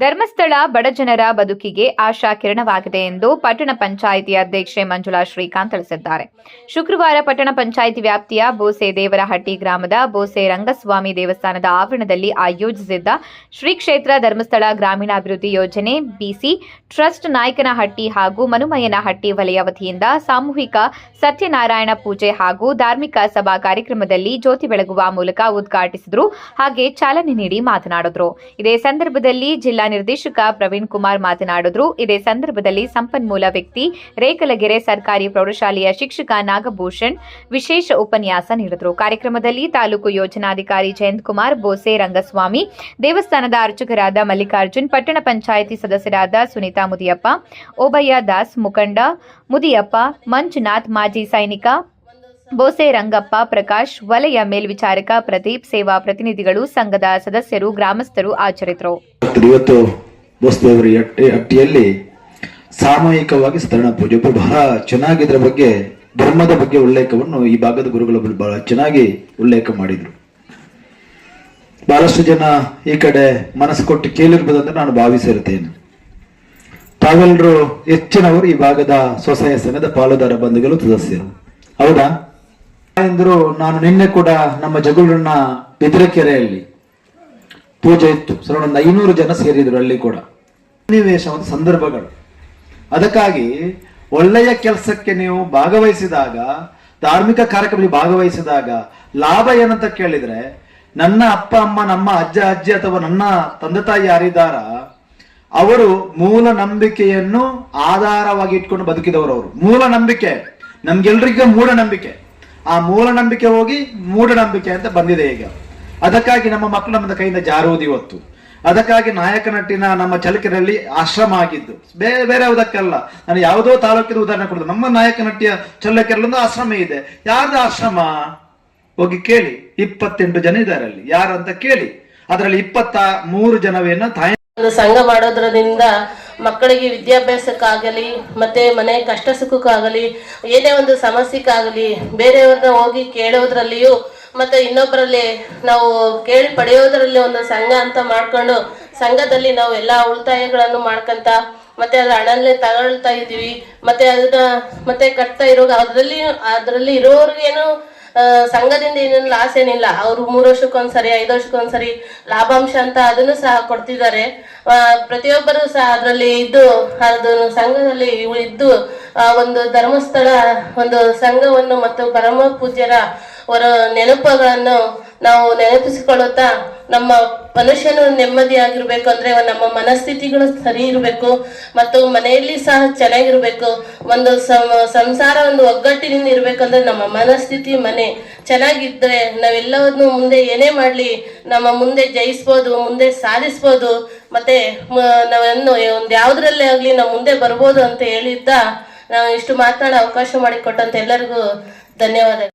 ಧರ್ಮಸ್ಥಳ ಬಡಜನರ ಬದುಕಿಗೆ ಆಶಾ ಕಿರಣವಾಗಿದೆ ಎಂದು ಪಟ್ಟಣ ಪಂಚಾಯಿತಿ ಅಧ್ಯಕ್ಷೆ ಮಂಜುಳಾ ಶ್ರೀಕಾಂತ್ ತಿಳಿಸಿದ್ದಾರೆ. ಶುಕ್ರವಾರ ಪಟ್ಟಣ ಪಂಚಾಯಿತಿ ವ್ಯಾಪ್ತಿಯ ಬೋಸೆ ದೇವರಹಟ್ಟಿ ಗ್ರಾಮದ ಬೋಸೆ ರಂಗಸ್ವಾಮಿ ದೇವಸ್ಥಾನದ ಆವರಣದಲ್ಲಿ ಆಯೋಜಿಸಿದ್ದ ಶ್ರೀ ಕ್ಷೇತ್ರ ಧರ್ಮಸ್ಥಳ ಗ್ರಾಮೀಣಾಭಿವೃದ್ಧಿ ಯೋಜನೆ ಬಿಸಿ ಟ್ರಸ್ಟ್ ನಾಯಕನಹಟ್ಟಿ ಹಾಗೂ ಮನುಮಯ್ಯನಹಟ್ಟಿ ವಲಯ ವತಿಯಿಂದ ಸಾಮೂಹಿಕ ಸತ್ಯನಾರಾಯಣ ಪೂಜೆ ಹಾಗೂ ಧಾರ್ಮಿಕ ಸಭಾ ಕಾರ್ಯಕ್ರಮದಲ್ಲಿ ಜ್ಯೋತಿ ಬೆಳಗುವ ಮೂಲಕ ಉದ್ಘಾಟಿಸಿದರು. ಹಾಗೆ ಚಾಲನೆ ನೀಡಿ ಮಾತನಾಡಿದ್ರು. ಇದೇ ಸಂದರ್ಭದಲ್ಲಿ ಜಿಲ್ಲಾ ನಿರ್ದೇಶಕ ಪ್ರವೀಣ್ ಕುಮಾರ್ ಮಾತನಾಡಿದ್ರು. ಇದೇ ಸಂದರ್ಭದಲ್ಲಿ ಸಂಪನ್ಮೂಲ ವ್ಯಕ್ತಿ ರೇಕಲಗೆರೆ ಸರ್ಕಾರಿ ಪ್ರೌಢಶಾಲೆಯ ಶಿಕ್ಷಕ ನಾಗಭೂಷಣ್ ವಿಶೇಷ ಉಪನ್ಯಾಸ ನೀಡಿದರು. ಕಾರ್ಯಕ್ರಮದಲ್ಲಿ ತಾಲೂಕು ಯೋಜನಾಧಿಕಾರಿ ಜಯಂತ್ ಕುಮಾರ್, ಬೋಸೆ ರಂಗಸ್ವಾಮಿ, ದೇವಸ್ಥಾನದ ಅರ್ಚಕರಾದ ಮಲ್ಲಿಕಾರ್ಜುನ್, ಪಟ್ಟಣ ಪಂಚಾಯಿತಿ ಸದಸ್ಯರಾದ ಸುನೀತಾ ಮುದಿಯಪ್ಪ, ಓಬಯ್ಯ ದಾಸ್ ಮುಖಂಡ ಮುದಿಯಪ್ಪ, ಮಂಜುನಾಥ್ ಮಾಜಿ ಸೈನಿಕ ಬೋಸೆ ರಂಗಪ್ಪ, ಪ್ರಕಾಶ್, ವಲಯ ಮೇಲ್ವಿಚಾರಕ ಪ್ರದೀಪ್, ಸೇವಾ ಪ್ರತಿನಿಧಿಗಳು, ಸಂಘದ ಸದಸ್ಯರು, ಗ್ರಾಮಸ್ಥರು ಆಚರಿತರು. ಇವತ್ತು ಬೋಸ್ದೇವರ ಅಟ್ಟಿ ಅಟ್ಟಿಯಲ್ಲಿ ಸಾಮೂಹಿಕವಾಗಿ ಸ್ತರಣ ಪೂಜೆ. ಬಹಳ ಚೆನ್ನಾಗಿ ಇದರ ಬಗ್ಗೆ, ಧರ್ಮದ ಬಗ್ಗೆ ಉಲ್ಲೇಖವನ್ನು ಈ ಭಾಗದ ಗುರುಗಳು ಬಹಳ ಚೆನ್ನಾಗಿ ಉಲ್ಲೇಖ ಮಾಡಿದ್ರು. ಬಹಳಷ್ಟು ಜನ ಈ ಕಡೆ ಮನಸ್ಸು ಕೊಟ್ಟು ಕೇಳಿರ್ಬೋದಂದ್ರೆ ನಾನು ಭಾವಿಸಿರುತ್ತೇನೆ. ತಾವೆಲ್ಲರೂ ಹೆಚ್ಚಿನವರು ಈ ಭಾಗದ ಸ್ವಸಹಾಯ ಸಂಘದ ಪಾಲುದಾರ ಬಂಧುಗಳು, ಸದಸ್ಯರು. ಹೌದಾ? ಎಂದರು ನಾನು ನಿನ್ನೆ ಕೂಡ ನಮ್ಮ ಜಗಳೂರಿನ ಬಿದಿರಕೆರೆಯಲ್ಲಿ ಪೂಜೆ ಇತ್ತು. ಸರ್ ಒಂದು ಐನೂರು ಜನ ಸೇರಿದ್ರು ಅಲ್ಲಿ ಕೂಡ. ಸನ್ನಿವೇಶ ಒಂದು ಸಂದರ್ಭಗಳು. ಅದಕ್ಕಾಗಿ ಒಳ್ಳೆಯ ಕೆಲಸಕ್ಕೆ ನೀವು ಭಾಗವಹಿಸಿದಾಗ, ಧಾರ್ಮಿಕ ಕಾರ್ಯಕ್ರಮದಲ್ಲಿ ಭಾಗವಹಿಸಿದಾಗ ಲಾಭ ಏನಂತ ಕೇಳಿದ್ರೆ, ನನ್ನ ಅಪ್ಪ, ಅಮ್ಮ, ನಮ್ಮ ಅಜ್ಜ, ಅಜ್ಜಿ ಅಥವಾ ನನ್ನ ತಂದೆ ತಾಯಿ ಯಾರಿದ್ದಾರ, ಅವರು ಮೂಲ ನಂಬಿಕೆಯನ್ನು ಆಧಾರವಾಗಿ ಇಟ್ಕೊಂಡು ಬದುಕಿದವರು ಅವರು. ಮೂಲ ನಂಬಿಕೆ. ನಮ್ಗೆಲ್ರಿಗೂ ಮೂಢನಂಬಿಕೆ. ಆ ಮೂಲ ನಂಬಿಕೆ ಹೋಗಿ ಮೂಢನಂಬಿಕೆ ಅಂತ ಬಂದಿದೆ ಈಗ. ಅದಕ್ಕಾಗಿ ನಮ್ಮ ಮಕ್ಕಳು ನಮ್ಮ ಕೈಯಿಂದ ಜಾರುವುದು ಇವತ್ತು. ಅದಕ್ಕಾಗಿ ನಾಯಕನಟ್ಟಿನ ನಮ್ಮ ಚಲಕರಲ್ಲಿ ಆಶ್ರಮ ಆಗಿದ್ದು. ಬೇರೆ ಬೇರೆ ಯಾವುದಕ್ಕಲ್ಲ. ನಾನು ಯಾವುದೋ ತಾಲೂಕಿನ ಉದಾಹರಣೆ ಕೊಡೋದು. ನಮ್ಮ ನಾಯಕನಟ್ಟಿಯ ಚಳ್ಳಕೆರೆಯಲ್ಲಿ ಒಂದು ಆಶ್ರಮ ಇದೆ. ಯಾರ್ದು ಆಶ್ರಮ? ಹೋಗಿ ಕೇಳಿ. ಇಪ್ಪತ್ತೆಂಟು ಜನ ಇದ್ದಾರೆ ಅಲ್ಲಿ. ಯಾರು ಅಂತ ಕೇಳಿ. ಅದರಲ್ಲಿ ಇಪ್ಪತ್ತ ಮೂರು ಜನವೇನ ತಾಯಿ ಸಂಘ ಮಾಡೋದ್ರಿಂದ ಮಕ್ಕಳಿಗೆ ವಿದ್ಯಾಭ್ಯಾಸಕ್ಕಾಗಲಿ, ಮತ್ತೆ ಮನೆ ಕಷ್ಟ ಸುಖಕ್ಕಾಗಲಿ, ಏನೇ ಒಂದು ಸಮಸ್ಯೆಗಾಗಲಿ ಬೇರೆಯವ್ರನ್ನ ಹೋಗಿ ಕೇಳೋದ್ರಲ್ಲಿಯೂ, ಮತ್ತೆ ಇನ್ನೊಬ್ಬರಲ್ಲಿ ನಾವು ಕೇಳಿ ಪಡೆಯೋದ್ರಲ್ಲಿ ಒಂದು ಸಂಘ ಅಂತ ಮಾಡ್ಕೊಂಡು, ಸಂಘದಲ್ಲಿ ನಾವು ಎಲ್ಲ ಉಳಿತಾಯಗಳನ್ನು ಮಾಡ್ಕಂತ, ಮತ್ತೆ ಅದ್ರ ಹಣಲ್ಲೇ ತಗೊಳ್ತಾ ಇದೀವಿ ಮತ್ತೆ ಅದನ್ನ ಮತ್ತೆ ಕಟ್ತಾ ಇರೋ ಅದರಲ್ಲಿ ಅದರಲ್ಲಿ ಇರೋರ್ಗೇನು ಸಂಘದಿಂದ ಏನೇನು ಲಾಸ್ ಏನಿಲ್ಲ. ಅವರು ಮೂರು ವರ್ಷಕ್ಕೊಂದ್ಸರಿ, ಐದು ವರ್ಷಕ್ಕೊಂದ್ಸರಿ ಲಾಭಾಂಶ ಅಂತ ಅದನ್ನು ಸಹ ಕೊಡ್ತಿದ್ದಾರೆ. ಪ್ರತಿಯೊಬ್ಬರು ಸಹ ಅದರಲ್ಲಿ ಇದ್ದು ಅದು ಸಂಘದಲ್ಲಿ ಇದ್ದು ಒಂದು ಧರ್ಮಸ್ಥಳ, ಒಂದು ಸಂಘವನ್ನು ಮತ್ತು ಪರಮ ಪೂಜ್ಯರ ಅವರ ನೆನಪುಗಳನ್ನು ನಾವು ನೆನಪಿಸಿಕೊಳ್ಳುತ್ತಾ ನಮ್ಮ ಮನುಷ್ಯನು ನೆಮ್ಮದಿಯಾಗಿರ್ಬೇಕು ಅಂದ್ರೆ ನಮ್ಮ ಮನಸ್ಥಿತಿಗಳು ಸರಿ ಇರಬೇಕು, ಮತ್ತು ಮನೆಯಲ್ಲಿ ಸಹ ಚೆನ್ನಾಗಿರ್ಬೇಕು. ಒಂದು ಸಂಸಾರ ಒಂದು ಒಗ್ಗಟ್ಟಿನಿಂದ ಇರ್ಬೇಕಂದ್ರೆ ನಮ್ಮ ಮನಸ್ಥಿತಿ, ಮನೆ ಚೆನ್ನಾಗಿದ್ರೆ ನಾವೆಲ್ಲವನ್ನು ಮುಂದೆ ಏನೇ ಮಾಡ್ಲಿ, ನಮ್ಮ ಮುಂದೆ ಜಯಿಸ್ಬೋದು, ಮುಂದೆ ಸಾಧಿಸ್ಬೋದು, ಮತ್ತೆ ನಾವನ್ನು ಒಂದು ಯಾವ್ದ್ರಲ್ಲೇ ಆಗ್ಲಿ ನಾವು ಮುಂದೆ ಬರ್ಬೋದು ಅಂತ ಹೇಳಿದ್ದ, ನಾವು ಇಷ್ಟು ಮಾತನಾಡೋ ಅವಕಾಶ ಮಾಡಿಕೊಟ್ಟಂತ ಎಲ್ಲರಿಗೂ ಧನ್ಯವಾದ